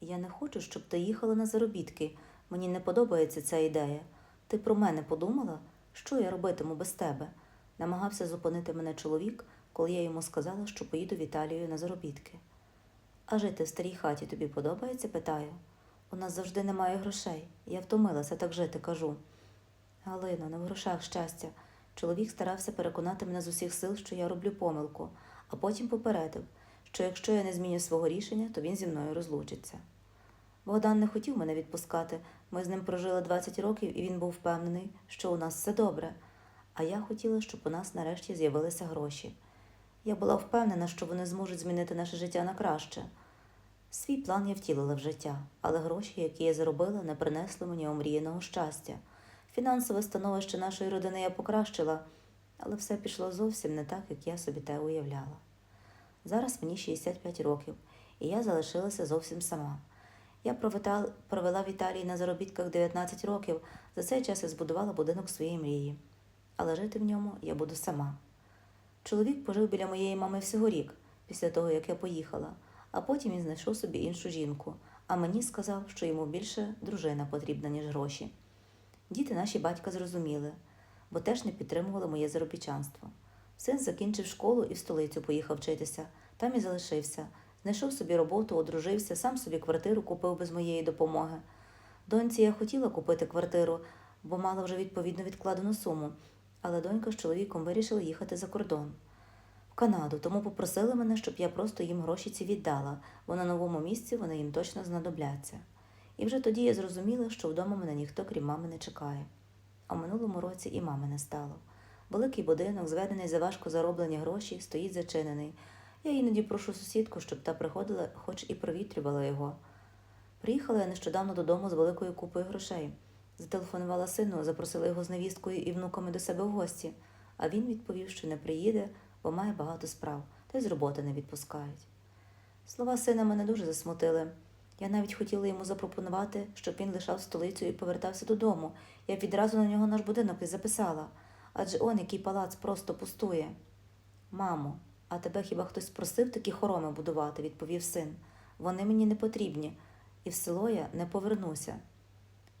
Я не хочу, щоб ти їхала на заробітки. Мені не подобається ця ідея. Ти про мене подумала? Що я робитиму без тебе? Намагався зупинити мене чоловік, коли я йому сказала, що поїду в Італію на заробітки. А жити в старій хаті тобі подобається? питаю. У нас завжди немає грошей. Я втомилася так жити, кажу. Галино, не в грошах щастя. Чоловік старався переконати мене з усіх сил, що я роблю помилку, а потім попередив, що якщо я не зміню свого рішення, то він зі мною розлучиться. Богдан не хотів мене відпускати. Ми з ним прожили 20 років, і він був впевнений, що у нас все добре. А я хотіла, щоб у нас нарешті з'явилися гроші. Я була впевнена, що вони зможуть змінити наше життя на краще. Свій план я втілила в життя, але гроші, які я заробила, не принесли мені омріяного щастя. Фінансове становище нашої родини я покращила, але все пішло зовсім не так, як я собі те уявляла. Зараз мені 65 років, і я залишилася зовсім сама. Я провела в Італії на заробітках 19 років, за цей час я збудувала будинок своєї мрії. Але жити в ньому я буду сама. Чоловік пожив біля моєї мами всього рік, після того, як я поїхала, а потім він знайшов собі іншу жінку, а мені сказав, що йому більше дружина потрібна, ніж гроші. Діти наші батька зрозуміли, бо теж не підтримували моє заробітчанство. Син закінчив школу і в столицю поїхав вчитися, там і залишився. Знайшов собі роботу, одружився, сам собі квартиру купив без моєї допомоги. Доньці я хотіла купити квартиру, бо мала вже відповідно відкладену суму, але донька з чоловіком вирішили їхати за кордон. В Канаду, тому попросили мене, щоб я просто їм гроші ці віддала, бо на новому місці вони їм точно знадобляться. І вже тоді я зрозуміла, що вдома мене ніхто, крім мами, не чекає. А в минулому році і мами не стало. Великий будинок, зведений за важко зароблені гроші, стоїть зачинений. Я іноді прошу сусідку, щоб та приходила, хоч і провітрювала його. Приїхала я нещодавно додому з великою купою грошей. Зателефонувала сину, запросила його з невісткою і внуками до себе в гості, а він відповів, що не приїде, бо має багато справ, та й з роботи не відпускають. Слова сина мене дуже засмутили. Я навіть хотіла йому запропонувати, щоб він лишав столицю і повертався додому. Я відразу на нього наш будинок і записала. Адже он який палац просто пустує. Мамо, а тебе хіба хтось просив такі хороми будувати, відповів син. Вони мені не потрібні, і в село я не повернуся.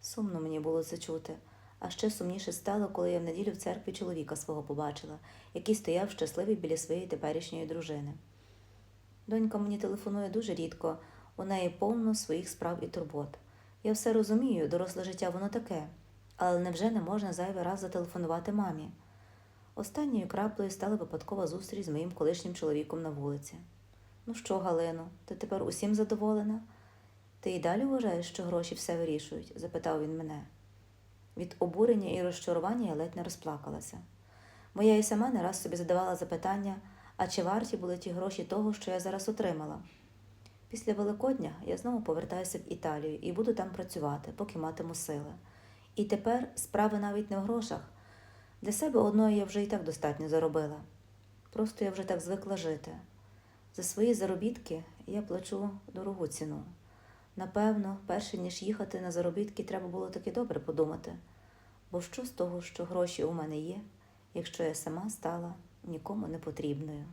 Сумно мені було це чути, а ще сумніше стало, коли я в неділю в церкві чоловіка свого побачила, який стояв щасливий біля своєї теперішньої дружини. Донька мені телефонує дуже рідко, у неї повно своїх справ і турбот. Я все розумію, доросле життя воно таке, але невже не можна зайвий раз зателефонувати мамі? Останньою краплею стала випадкова зустріч з моїм колишнім чоловіком на вулиці. Ну що, Галино, ти тепер усім задоволена? Ти і далі вважаєш, що гроші все вирішують? запитав він мене. Від обурення і розчарування я ледь не розплакалася. Бо я і сама не раз собі задавала запитання, а чи варті були ті гроші того, що я зараз отримала. Після Великодня я знову повертаюся в Італію і буду там працювати, поки матиму сили. І тепер справи навіть не в грошах. Для себе одної я вже і так достатньо заробила. Просто я вже так звикла жити. За свої заробітки я плачу дорогу ціну. Напевно, перше ніж їхати на заробітки, треба було таки добре подумати. Бо що з того, що гроші у мене є, якщо я сама стала нікому не потрібною.